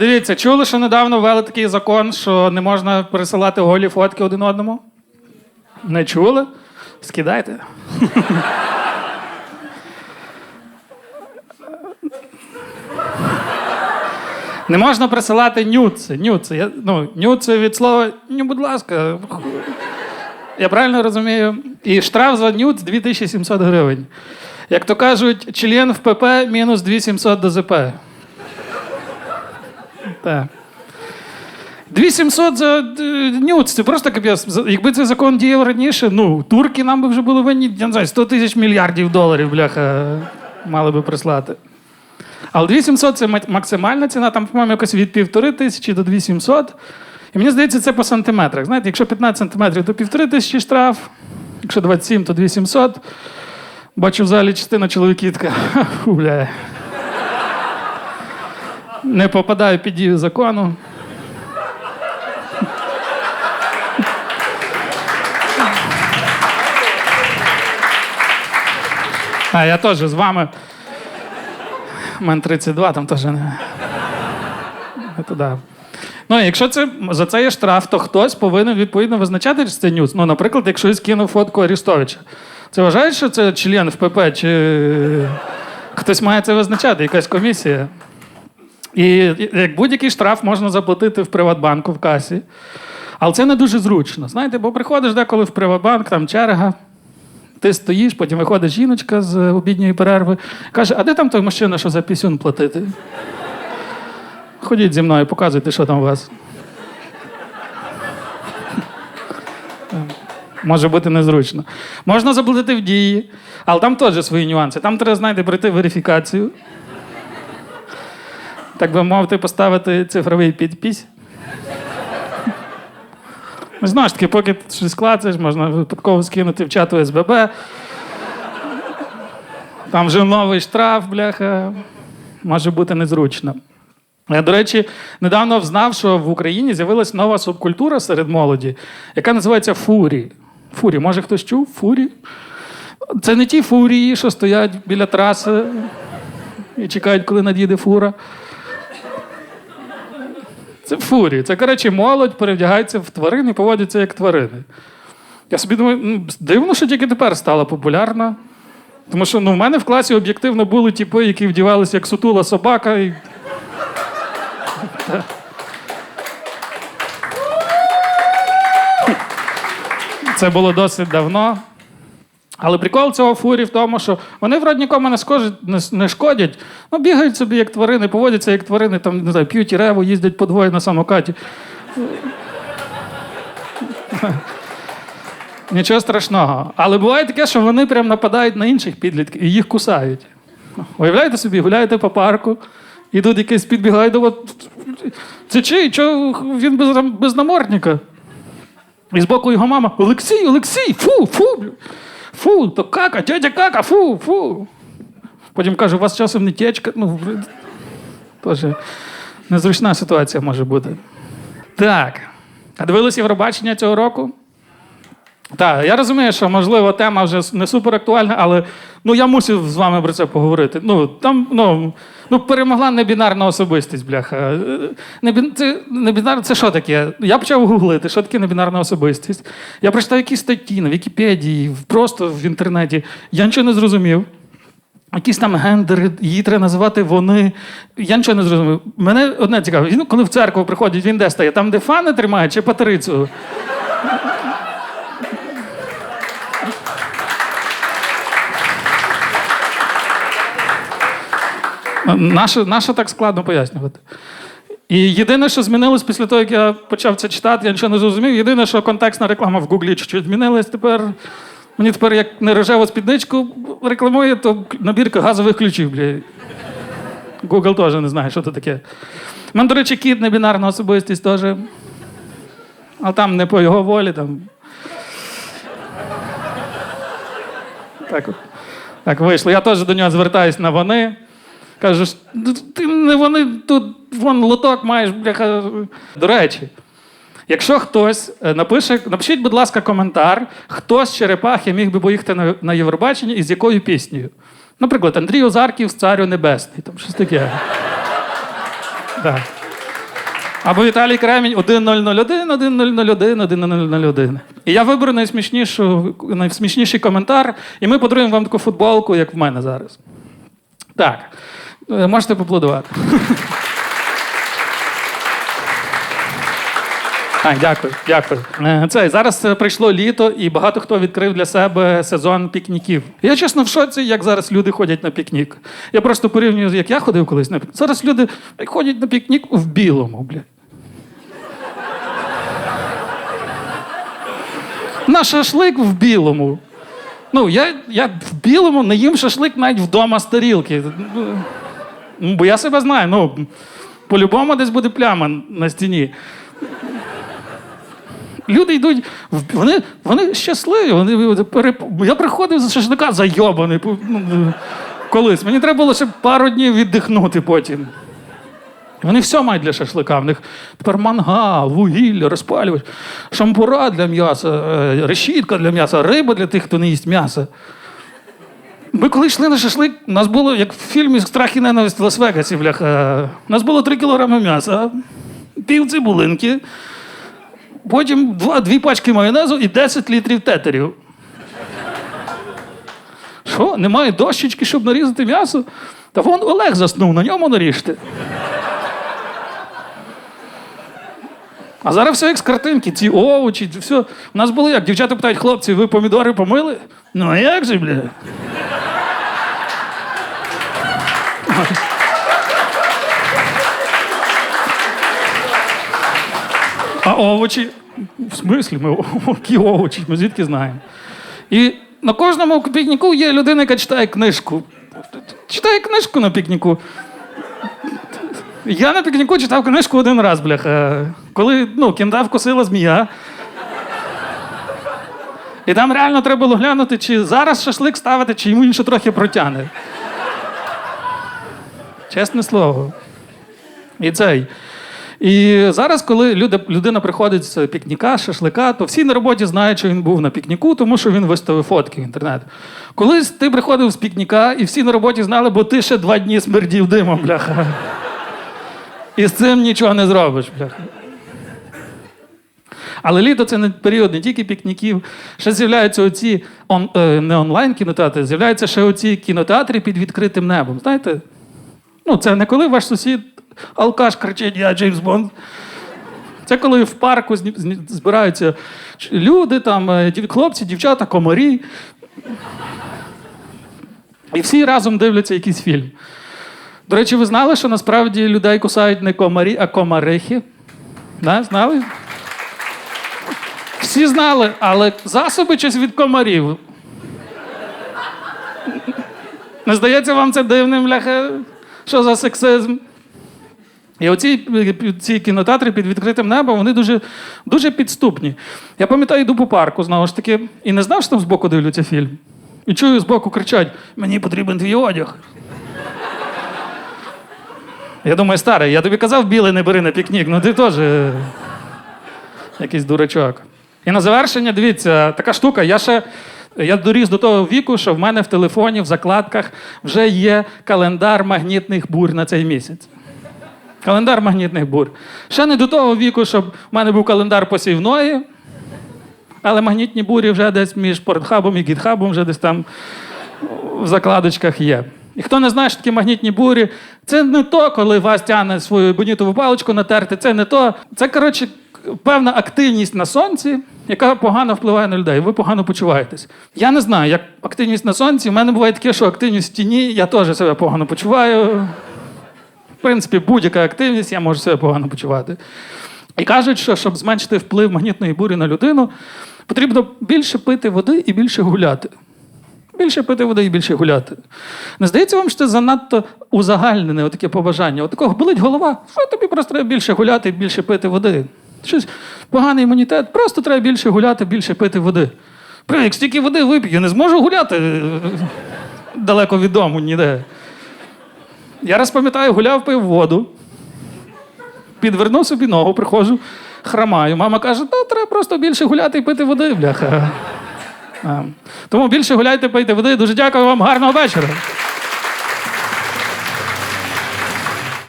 Дивіться, чули, що недавно ввели такий закон, що не можна пересилати голі фотки один одному? Не чули? Скидайте. Не можна присилати нюци. нюци. Я, ну, нюци від слова «ню, будь ласка. Я правильно розумію? І штраф за нюц 2700 гривень. Як то кажуть, член в ПП мінус 2700 до ЗП. Так. 2700 за е, нюц, це просто капець. Якби цей закон діяв раніше, ну, турки нам би вже були винні, я не знаю, 100 тисяч мільярдів доларів, бляха, мали би прислати. Але 2700 це максимальна ціна, там, по-моєму, якось від півтори тисячі до 2700. І мені здається, це по сантиметрах. Знаєте, якщо 15 сантиметрів, то півтори тисячі штраф, якщо 27, то 2700. Бачу в залі частина чоловіків така, бля. Не попадаю під дію закону. А я теж з вами. У мене 32, там теж не. Ну, якщо це за це є штраф, то хтось повинен відповідно визначати, чи це нюц. Ну, наприклад, якщо я скинув фотку Арістовича, це вважає, що це член ВПП, чи хтось має це визначати, якась комісія. І як будь-який штраф можна заплатити в Приватбанку в касі. Але це не дуже зручно. Знаєте, бо приходиш деколи в Приватбанк, там черга, ти стоїш, потім виходить жіночка з обідньої перерви, каже: а де там той мужчина, що за пісюн платити? Ходіть зі мною, показуйте, що там у вас. Може бути незручно. Можна заплатити в дії, але там теж свої нюанси. Там треба, знаєте, пройти верифікацію. Так би мовити, поставити цифровий підпись. Ну, Знову ж таки, поки ти щось клацаєш, можна випадково скинути в чат СББ. Там вже новий штраф, бляха. Може бути незручно. Я, до речі, недавно взнав, що в Україні з'явилась нова субкультура серед молоді, яка називається фурі. Фурі, може хтось чув? Фурі? Це не ті фурії, що стоять біля траси і чекають, коли надійде фура. Це фурі. Це, коротше, молодь перевдягається в тварин і поводяться як тварини. Я собі думаю, ну, дивно, що тільки тепер стала популярна. Тому що ну, в мене в класі об'єктивно були типи, які вдівалися як сутула собака. І... Це було досить давно. Але прикол цього фурі в тому, що вони вроді нікому не, скожуть, не, шкодять, ну бігають собі як тварини, поводяться як тварини, там, не знаю, п'ють реву, їздять по двоє на самокаті. Нічого страшного. Але буває таке, що вони прям нападають на інших підлітків і їх кусають. Уявляєте собі, гуляєте по парку, і тут якийсь підбігає до. Це чий? Чого він без, без намордника? І збоку його мама: Олексій, Олексій, фу, фу. Фу, то кака, тетя кака, фу, фу. Потім каже, у вас часом не течка. Ну, теж незручна ситуація може бути. Так. А дивились Євробачення цього року? Так, я розумію, що можливо тема вже не супер актуальна, але ну я мусив з вами про це поговорити. Ну там ну, ну перемогла небінарна особистість, бляха. Е, Це, небінар... це що таке? Я почав гуглити, що таке небінарна особистість. Я прочитав якісь статті на Вікіпедії, просто в інтернеті. Я нічого не зрозумів. Якісь там гендери, її треба називати вони. Я нічого не зрозумів. Мене одне цікаво, коли в церкву приходить, він де стає? Там, де фани тримає, чи патерицю? Наше, наше так складно пояснювати. І єдине, що змінилось після того, як я почав це читати, я нічого не зрозумів. Єдине, що контекстна реклама в Гуглі чуть-чуть змінилась. Тепер мені тепер, як не рожеву спідничку рекламує, то набірка газових ключів, бля. Google теж не знає, що це таке. У мене, до речі, кіт не бінарна особистість теж. Але там не по його волі. Там. Так, так вийшло. Я теж до нього звертаюсь на вони. Кажу, «Ж, ти не вони тут вон лоток маєш, бляха. До речі, якщо хтось е, напише, напишіть, будь ласка, коментар, хто з черепахи міг би поїхати на, на Євробачення і з якою піснею. Наприклад, Андрій Озарків з Царю Небесний, там щось таке. Так. Або Віталій Кремінь 1001, 1001, 1001. І я виберу найсмішнішу, найсмішніший коментар, і ми подаруємо вам таку футболку, як в мене зараз. Так, можете поаплодувати. А, дякую, дякую. Е, Це зараз е, прийшло літо, і багато хто відкрив для себе сезон пікніків. Я чесно в шоці, як зараз люди ходять на пікнік. Я просто порівнюю, як я ходив колись на пікнік. Зараз люди ходять на пікнік в білому, блядь. На шашлик в білому. Ну, я, я в білому не їм шашлик навіть вдома з тарілки. Ну, Бо я себе знаю, ну, по-любому десь буде пляма на стіні. Люди йдуть, вони, вони щасливі. Вони, переп- я приходив з шашлика зайобаний. ну, Колись. Мені треба було ще пару днів віддихнути потім. Вони все мають для шашлика. В них тепер мангал, вугілля, розпалювач, шампура для м'яса, е, решітка для м'яса, риба для тих, хто не їсть м'яса. Ми коли йшли на шашлик, у нас було, як в фільмі Страх і ненависть в Лас-Вегасі, бляха. У нас було 3 кілограми м'яса, пів цибулинки, потім два, дві пачки майонезу і 10 літрів тетерів. Що, немає дощечки, щоб нарізати м'ясо? Та вон Олег заснув, на ньому наріжте. А зараз все як з картинки, ці овочі, все. У нас було як, дівчата питають, хлопці, ви помідори помили? Ну а як же, бля? А овочі? В смислі, ми які овочі? Ми звідки знаємо? І на кожному пікніку є людина, яка читає книжку. Читає книжку на пікніку. Я на пікніку читав книжку один раз, бляха. Коли ну, кінта вкусила змія. І там реально треба було глянути, чи зараз шашлик ставити, чи йому він ще трохи протягне. Чесне слово. І цей. І зараз, коли люди, людина приходить з пікніка, шашлика, то всі на роботі знають, що він був на пікніку, тому що він виставив фотки в інтернет. Колись ти приходив з пікніка, і всі на роботі знали, бо ти ще два дні смердів димом, бляха. І з цим нічого не зробиш, бляха. Але літо це не період не тільки пікніків. Ще з'являються оці он, е, не онлайн кінотеатри, з'являються ще оці кінотеатри під відкритим небом. Знаєте? Ну, це не коли ваш сусід алкаш кричить, я Джеймс Бонд. Це коли в парку збираються люди, там, е, хлопці, дівчата, комарі. І всі разом дивляться якийсь фільм. До речі, ви знали, що насправді людей кусають не комарі, а комарихи? Да, знали? Всі знали, але засоби щось від комарів. Не здається вам це дивним, бляха? Що за сексизм? І оці ці кінотеатри під відкритим небом, вони дуже, дуже підступні. Я пам'ятаю, йду по парку, знову ж таки, і не знав, що там збоку дивляться фільм. І чую, збоку кричать: мені потрібен твій одяг. Я думаю, старий, я тобі казав, білий не бери на пікнік, ну ти теж е, якийсь дурачок. І на завершення, дивіться, така штука, я ще. Я доріс до того віку, що в мене в телефоні, в закладках вже є календар магнітних бурь на цей місяць. Календар магнітних бур. Ще не до того віку, щоб в мене був календар посівної, але магнітні бурі вже десь між портхабом і гітхабом вже десь там в закладочках є. І хто не знає, що такі магнітні бурі, це не то, коли вас тягне свою бонітову паличку натерти, це не то. Це, коротше, певна активність на сонці, яка погано впливає на людей. Ви погано почуваєтесь. Я не знаю, як активність на сонці. У мене буває таке, що активність в тіні, я теж себе погано почуваю. В принципі, будь-яка активність, я можу себе погано почувати. І кажуть, що щоб зменшити вплив магнітної бурі на людину, потрібно більше пити води і більше гуляти. Більше пити води і більше гуляти. Не здається вам, що це занадто узагальнене таке побажання? От такого болить голова, що тобі просто треба більше гуляти і більше пити води. Щось поганий імунітет, просто треба більше гуляти, більше пити води. Бля, як стільки води вип'ю, не зможу гуляти далеко від дому ніде. Я раз пам'ятаю, гуляв, пив воду, підвернув собі ногу, приходжу, храмаю. Мама каже, та треба просто більше гуляти і пити води, бляха. Тому більше гуляйте, пийте води. Дуже дякую вам, гарного вечора.